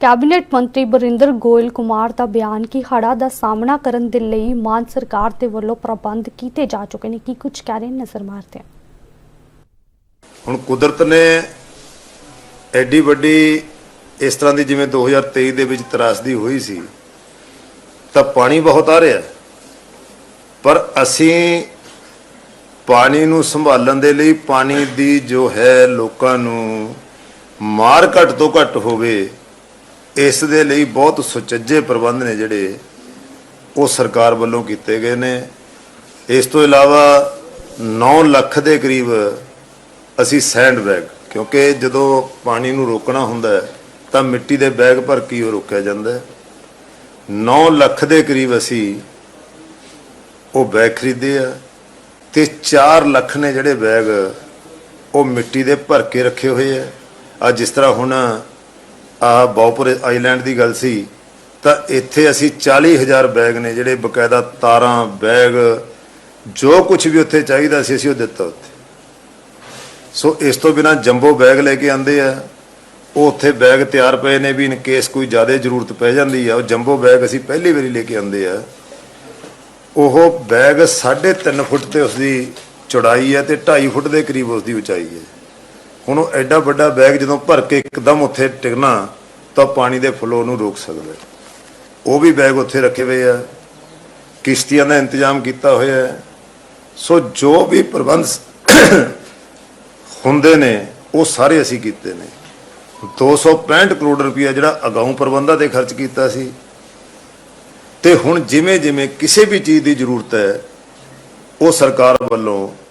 Cabinet ਮੰਤਰੀ ਬਰਿੰਦਰ ਗੋਇਲ ਕੁਮਾਰ ਦਾ ਬਿਆਨ ਕਿ ਹੜਾ ਦਾ ਸਾਹਮਣਾ ਕਰਨ ਦੇ ਲਈ ਮਾਨ ਸਰਕਾਰ ਦੇ ਵੱਲੋਂ ਪ੍ਰਬੰਧ ਕੀਤੇ ਜਾ ਚੁੱਕੇ ਨੇ। ਕੀ ਕੁਝ ਕਹਿ ਰਹੇ ਨਜ਼ਰ ਮਾਰਦੇ ਹੁਣ ਕੁਦਰਤ ਨੇ ਐਡੀ ਵੱਡੀ ਇਸ ਤਰ੍ਹਾਂ ਦੀ ਜਿਵੇਂ 2023 ਦੇ ਵਿੱਚ ਤਰਾਸਦੀ ਹੋਈ ਸੀ, ਤਾਂ ਪਾਣੀ ਬਹੁਤ ਆ ਰਿਹਾ। ਪਰ ਅਸੀਂ ਪਾਣੀ ਨੂੰ ਸੰਭਾਲਣ ਦੇ ਲਈ ਪਾਣੀ ਦੀ ਜੋ ਹੈ ਲੋਕਾਂ ਨੂੰ ਮਾਰ ਘੱਟ ਤੋਂ ਘੱਟ ਹੋਵੇ ਇਸ ਦੇ ਲਈ ਬਹੁਤ ਸੁਚੱਜੇ ਪ੍ਰਬੰਧ ਨੇ ਜਿਹੜੇ ਉਹ ਸਰਕਾਰ ਵੱਲੋਂ ਕੀਤੇ ਗਏ ਨੇ। ਇਸ ਤੋਂ ਇਲਾਵਾ 9 ਲੱਖ ਦੇ ਕਰੀਬ ਅਸੀਂ ਸੈਂਡ ਬੈਗ, ਕਿਉਂਕਿ ਜਦੋਂ ਪਾਣੀ ਨੂੰ ਰੋਕਣਾ ਹੁੰਦਾ ਤਾਂ ਮਿੱਟੀ ਦੇ ਬੈਗ ਭਰ ਕੇ ਉਹ ਰੋਕਿਆ ਜਾਂਦਾ ਹੈ। 9 ਲੱਖ ਦੇ ਕਰੀਬ ਅਸੀਂ ਉਹ ਬੈਗ ਖਰੀਦੇ ਆ ਤੇ 4 ਲੱਖ ਨੇ ਜਿਹੜੇ ਬੈਗ ਉਹ ਮਿੱਟੀ ਦੇ ਭਰ ਕੇ ਰੱਖੇ ਹੋਏ ਆ। ਆ ਜਿਸ ਤਰ੍ਹਾਂ ਹੁਣ ਆ ਬੌਪਰ ਆਈਲੈਂਡ ਦੀ ਗੱਲ ਸੀ, ਤਾਂ ਇੱਥੇ ਅਸੀਂ 40000 ਬੈਗ ਨੇ ਜਿਹੜੇ ਬਕਾਇਦਾ ਤਾਰਾਂ, ਬੈਗ, ਜੋ ਕੁਝ ਵੀ ਉੱਥੇ ਚਾਹੀਦਾ ਸੀ ਅਸੀਂ ਉਹ ਦਿੱਤਾ ਉੱਥੇ। ਸੋ ਇਸ ਤੋਂ ਬਿਨਾ ਜੰਬੋ ਬੈਗ ਲੈ ਕੇ ਆਂਦੇ ਆ। ਉਹ ਉੱਥੇ ਬੈਗ ਤਿਆਰ ਪਏ ਨੇ ਵੀ ਇਨ ਕੇਸ ਕੋਈ ਜ਼ਿਆਦਾ ਜ਼ਰੂਰਤ ਪੈ ਜਾਂਦੀ ਆ, ਉਹ ਜੰਬੋ ਬੈਗ ਅਸੀਂ ਪਹਿਲੀ ਵਾਰੀ ਲੈ ਕੇ ਆਂਦੇ ਆ। ਉਹ ਬੈਗ 3.5 ਫੁੱਟ ਤੇ ਉਸਦੀ ਚੌੜਾਈ ਹੈ ਤੇ 2.5 ਫੁੱਟ ਦੇ ਕਰੀਬ ਉਸਦੀ ਉਚਾਈ ਹੈ ਹੁਣ ਉਹ ਐਡਾ ਵੱਡਾ ਬੈਗ ਜਦੋਂ ਭਰ ਕੇ ਇੱਕਦਮ ਉੱਥੇ ਟਿਕਣਾ, ਤਾਂ ਪਾਣੀ ਦੇ ਫਲੋ ਨੂੰ ਰੋਕ ਸਕਦਾ। ਉਹ ਵੀ ਬੈਗ ਉੱਥੇ ਰੱਖੇ ਹੋਏ ਆ। ਕਿਸ਼ਤੀਆਂ ਦਾ ਇੰਤਜ਼ਾਮ ਕੀਤਾ ਹੋਇਆ ਹੈ। ਸੋ ਜੋ ਵੀ ਪ੍ਰਬੰਧ ਹੁੰਦੇ ਨੇ, ਉਹ ਸਾਰੇ ਅਸੀਂ ਕੀਤੇ ਨੇ। 265 ਕਰੋੜ ਰੁਪਇਆ ਜਿਹੜਾ ਅਗਾਊਂ ਪ੍ਰਬੰਧਾਂ ਤੇ ਖਰਚ ਕੀਤਾ ਸੀ। ਤੇ ਹੁਣ ਜਿਵੇਂ ਜਿਵੇਂ ਕਿਸੇ ਵੀ ਚੀਜ਼ ਦੀ ਜ਼ਰੂਰਤ ਹੈ, ਉਹ ਸਰਕਾਰ ਵੱਲੋਂ